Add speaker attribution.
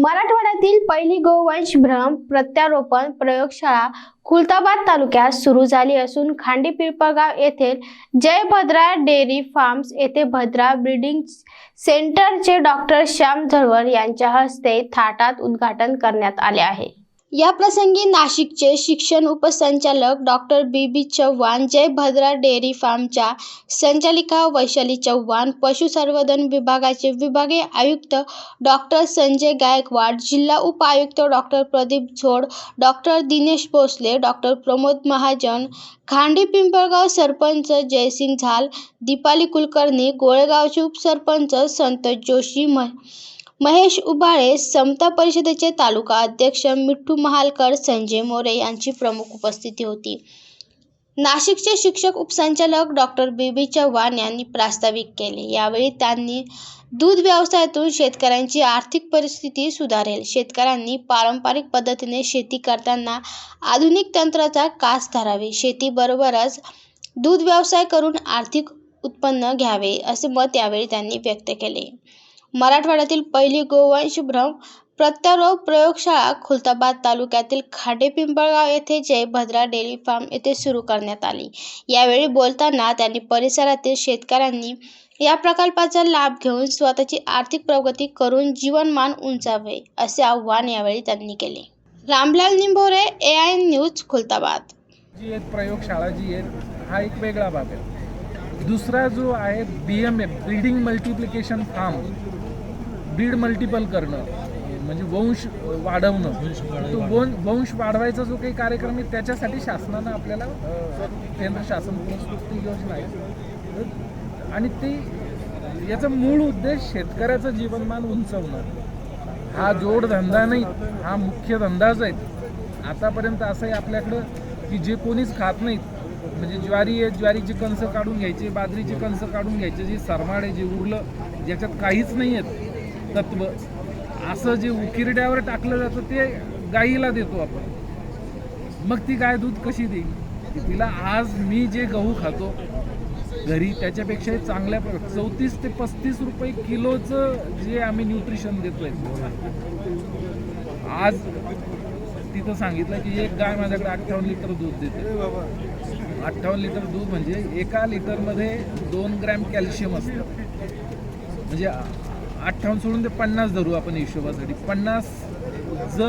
Speaker 1: मराठवाड्यातील पहिली गोवंश भ्रम प्रत्यारोपण प्रयोगशाळा खुलताबाद तालुक्यात सुरू झाली असून खांडी पिंपळगाव येथील जय भद्रा डेअरी फार्म्स येथे भद्रा ब्रीडिंग सेंटरचे डॉक्टर श्याम झळवर यांच्या हस्ते थाटात उद्घाटन करण्यात आले आहे. या प्रसंगी नाशिकचे शिक्षण उपसंचालक doctor B B Chavan Jai Bhadra dairy फार्मच्या संचालिका वैशाली चव्हाण पशुसंवर्धन विभागाचे विभागीय आयुक्त डॉक्टर संजय गायकवाड जिल्हा उपायुक्त doctor Pradeep Zod doctor Dinesh Bhosale doctor Pramod Mahajan Khandi Pimpalgaon sarpanch Jaisingh झाल दीपाली कुलकर्णी गोळेगावचे उपसरपंच संतोष जोशी म महेश उबाळे समता परिषदेचे तालुका अध्यक्ष मिठ्ठू महालकर संजय मोरे यांची प्रमुख उपस्थिती होती. नाशिकचे शिक्षक उपसंचालक डॉक्टर बी. बी. चव्हाण यांनी प्रास्ताविक केले. यावेळी त्यांनी दूध व्यवसायातून शेतकऱ्यांची आर्थिक परिस्थिती सुधारेल. शेतकऱ्यांनी पारंपरिक पद्धतीने शेती करताना आधुनिक तंत्राचा कास धरावे. शेतीबरोबरच दूध व्यवसाय करून आर्थिक उत्पन्न घ्यावे असे मत यावेळी त्यांनी व्यक्त केले. मराठवाड्यातील पहिली गोवंश भ्रम प्रत्यारोप प्रयोगशाळा खुलताबाद तालुक्यातील खाडेपिंपळगाव येथे जय भद्रा डेअरी फार्म येथे सुरू करण्यात आली. यावेळी बोलताना त्यांनी परिसरातील शेतकऱ्यांनी या प्रकल्पाचा लाभ घेऊन स्वतःची आर्थिक प्रगती करून जीवनमान उंचावे असे आव्हान यावेळी त्यांनी केले. Ramlal Nimbhore A I news Khultabad.
Speaker 2: जी एक प्रयोगशाळा जी आहे हा एक वेगळा भाग आहे. दुसरा जो आहे B M F breeding multiplication farm breed multiple करणं. म्हणजे वंश वाढवणं. तो वंश वंश वाढवायचा जो काही कार्यक्रम आहे त्याच्यासाठी शासनानं आपल्याला केंद्र शासन पुरस्कृत योजना आहे. आणि ती याचा मूळ उद्देश शेतकऱ्याचं जीवनमान उंचवणं. हा जोडधंदा नाही हा मुख्य धंदाच आहे. आतापर्यंत असं आहे आपल्याकडं की जे कोणीच खात नाहीत म्हणजे ज्वारी आहे ज्वारीची कणसं काढून घ्यायची बाजरीची कणसं काढून घ्यायची जे सरमाड आहे जे उरलं ज्याच्यात काहीच नाही आहेत तत्व. असं जे उकिरड्यावर टाकलं जातं ते गाईला देतो आपण. मग ती गाय दूध कशी देईल? तिला आज मी जे गहू खातो घरी त्याच्यापेक्षा चांगल्या चौतीस ते पस्तीस रुपये किलोचं जे आम्ही न्यूट्रिशन देतोय. आज तिथं सांगितलं की एक गाय माझ्याकडे अठ्ठावन्न लिटर दूध देते. अठ्ठावन्न लिटर दूध म्हणजे एका लिटरमध्ये दोन ग्रॅम कॅल्शियम असतं. म्हणजे अठ्ठावन्न सोडून ते पन्नास धरू आपण हिशोबासाठी. पन्नास जर